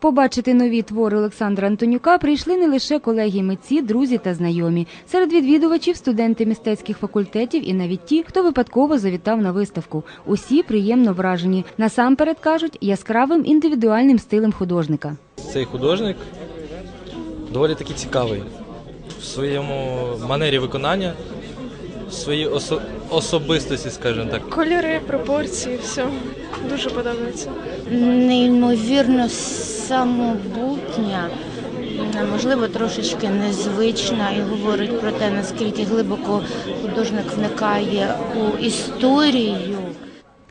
Побачити нові твори Олександра Антонюка прийшли не лише колеги митці, друзі та знайомі. Серед відвідувачів студенти мистецьких факультетів і навіть ті, хто випадково завітав на виставку. Усі приємно вражені. Насамперед кажуть, яскравим індивідуальним стилем художника. Цей художник доволі таки цікавий в своєму манері виконання, в своїй осо- особистості, скажімо так. Кольори, пропорції, все дуже подобається. неймовірно самобутня, можливо, трошечки незвична і говорить про те, наскільки глибоко художник вникає у історію.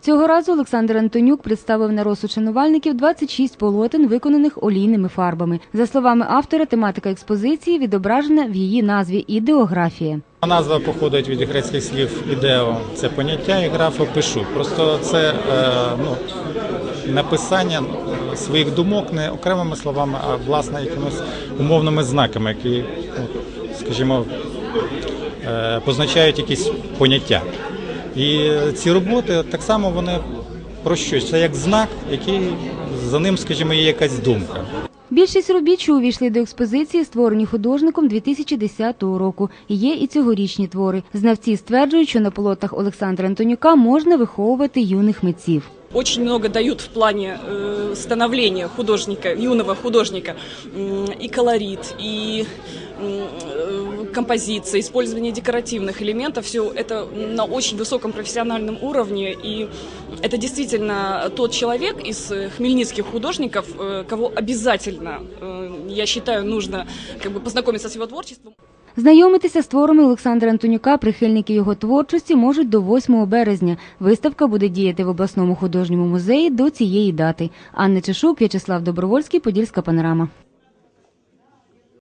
Цього разу Олександр Антонюк представив на розсуд шанувальників 26 полотен, виконаних олійними фарбами. За словами автора, тематика експозиції відображена в її назві ідеографія. Назва походить від грецьких слів ідео це поняття і графа пишу. Просто це е, ну, написання своїх думок не окремими словами, а власне якимись умовними знаками, які, ну, скажімо, е, позначають якісь поняття. І ці роботи так само вони про щось. Це як знак, який за ним, скажімо, є якась думка. Більшість робіт, що увійшли до експозиції, створені художником 2010 року. Є і цьогорічні твори. Знавці стверджують, що на полотах Олександра Антонюка можна виховувати юних митців. Очень много дают в плане э, становления художника, юного художника. И колорит, и э, композиция, использование декоративных элементов. Все это на очень высоком профессиональном уровне. И это действительно тот человек из хмельницких художников, э, кого обязательно, э, я считаю, нужно как бы познакомиться с его творчеством. Знайомитися з творами Олександра Антонюка прихильники його творчості можуть до 8 березня. Виставка буде діяти в обласному художньому музеї до цієї дати. Анна Чешук, В'ячеслав Добровольський, Подільська панорама.